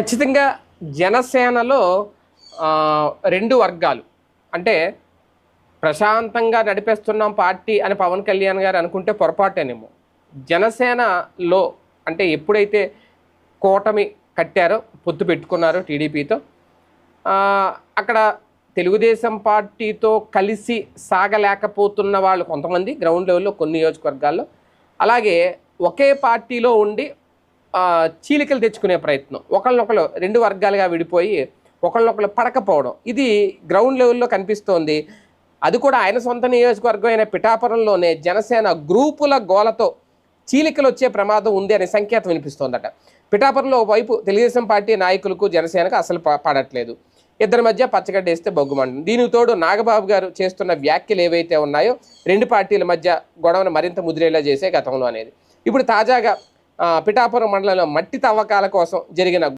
ఖచ్చితంగా జనసేనలో రెండు వర్గాలు. అంటే ప్రశాంతంగా నడిపేస్తున్నాం పార్టీ అని పవన్ కళ్యాణ్ గారు అనుకుంటే పొరపాటేనేమో. జనసేనలో అంటే ఎప్పుడైతే కూటమి కట్టారో పొత్తు పెట్టుకున్నారో టీడీపీతో అక్కడ తెలుగుదేశం పార్టీతో కలిసి సాగలేకపోతున్న వాళ్ళు కొంతమంది గ్రౌండ్ లెవెల్లో కొన్ని నియోజకవర్గాల్లో. అలాగే ఒకే పార్టీలో ఉండి చీలికలు తెచ్చుకునే ప్రయత్నం. ఒకళ్ళనొకళ్ళు రెండు వర్గాలుగా విడిపోయి ఒకళ్ళనొకళ్ళు పడకపోవడం. ఇది గ్రౌండ్ లెవెల్లో కనిపిస్తోంది. అది కూడా ఆయన సొంత నియోజకవర్గం అయిన పిఠాపురంలోనే జనసేన గ్రూపుల గోలతో చీలికలు వచ్చే ప్రమాదం ఉంది అనే సంకేతం వినిపిస్తోందట. పిఠాపురంలో వైపు తెలుగుదేశం పార్టీ నాయకులకు జనసేనకు అసలు పడట్లేదు. ఇద్దరి మధ్య పచ్చగడ్డ వేస్తే బొగ్గుమంటుంది. దీనికి తోడు నాగబాబు గారు చేస్తున్న వ్యాఖ్యలు ఏవైతే ఉన్నాయో రెండు పార్టీల మధ్య గొడవను మరింత ముదిరేలా చేసే గతంలో అనేది. ఇప్పుడు తాజాగా పిఠాపురం మండలంలో మట్టి తవ్వకాల కోసం జరిగిన